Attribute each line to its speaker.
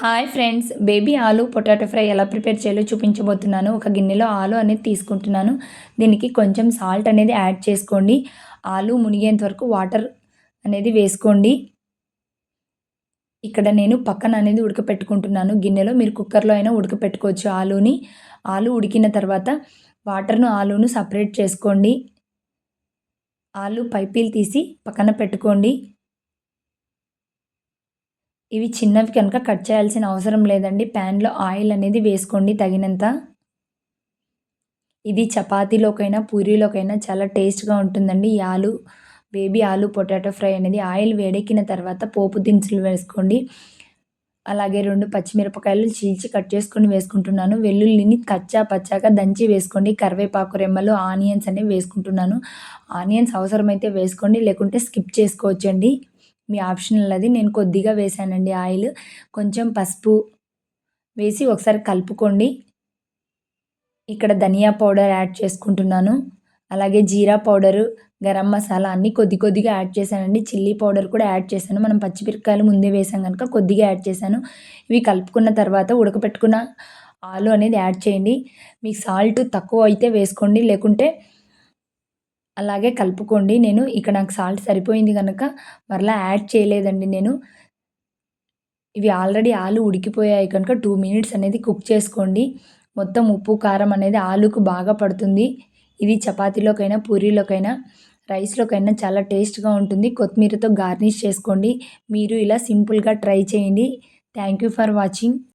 Speaker 1: Hi friends baby ఆలు potato fry ఎలా prepare చేయాలో చూపించబోతున్నాను. ఒక గిన్నెలో ఆలు అనేది తీసుకుంటున్నాను. దీనికి కొంచెం సాల్ట్ అనేది యాడ్ చేసుకోండి. ఆలు మునిగేంత వరకు వాటర్ అనేది వేసుకోండి. ఇక్కడ నేను పక్కన అనేది ఉడకపెట్టుకుంటున్నాను. గిన్నెలో మీరు కుక్కర్లో అయినా ఉడకపెట్టుకోవచ్చు ఆలుని. ఆలు ఉడికిన తర్వాత వాటర్ను ఆలును సపరేట్ చేసుకోండి. ఆలు పైపీలు తీసి పక్కన పెట్టుకోండి. ఇవి చిన్నవి కనుక కట్ చేయాల్సిన అవసరం లేదండి. ప్యాన్లో ఆయిల్ అనేది వేసుకోండి తగినంత. ఇది చపాతీలోకైనా పూరీలోకైనా చాలా టేస్ట్గా ఉంటుందండి. ఆలు బేబీ ఆలు పొటాటో ఫ్రై అనేది ఆయిల్ వేడెక్కిన తర్వాత పోపు దినుసులు వేసుకోండి. అలాగే రెండు పచ్చిమిరపకాయలు చీల్చి కట్ చేసుకొని వేసుకుంటున్నాను. వెల్లుల్లిని కచ్చా పచ్చాగా దంచి వేసుకోండి. కరివేపాకు రెమ్మలు ఆనియన్స్ అనేవి వేసుకుంటున్నాను. ఆనియన్స్ అవసరమైతే వేసుకోండి లేకుంటే స్కిప్ చేసుకోవచ్చండి. మీ ఆప్షనల్ అది నేను కొద్దిగా వేసానండి ఆయిల్. కొంచెం పసుపు వేసి ఒకసారి కలుపుకోండి. ఇక్కడ ధనియా పౌడర్ యాడ్ చేసుకుంటున్నాను. అలాగే జీరా పౌడరు గరం మసాలా అన్నీ కొద్ది కొద్దిగా యాడ్ చేశానండి. చిల్లీ పౌడర్ కూడా యాడ్ చేశాను. మనం పచ్చిమిరపకాయలు ముందే వేసాం కనుక కొద్దిగా యాడ్ చేశాను. ఇవి కలుపుకున్న తర్వాత ఉడకపెట్టుకున్న ఆలు అనేది యాడ్ చేయండి. మీకు సాల్ట్ తక్కువ అయితే వేసుకోండి. లేకుంటే అలాగే కలుపుకోండి. నేను ఇక్కడ నాకు సాల్ట్ సరిపోయింది కనుక మరలా యాడ్ చేయలేదండి నేను. ఇవి ఆల్రెడీ ఆలు ఉడికిపోయాయి కనుక టూ మినిట్స్ అనేది కుక్ చేసుకోండి. మొత్తం ఉప్పు కారం అనేది ఆలుకు బాగా పడుతుంది. ఇది చపాతీలోకైనా పూరీలోకైనా రైస్లోకైనా చాలా టేస్ట్గా ఉంటుంది. కొత్తిమీరతో గార్నిష్ చేసుకోండి. మీరు ఇలా సింపుల్గా ట్రై చేయండి. Thank you for watching.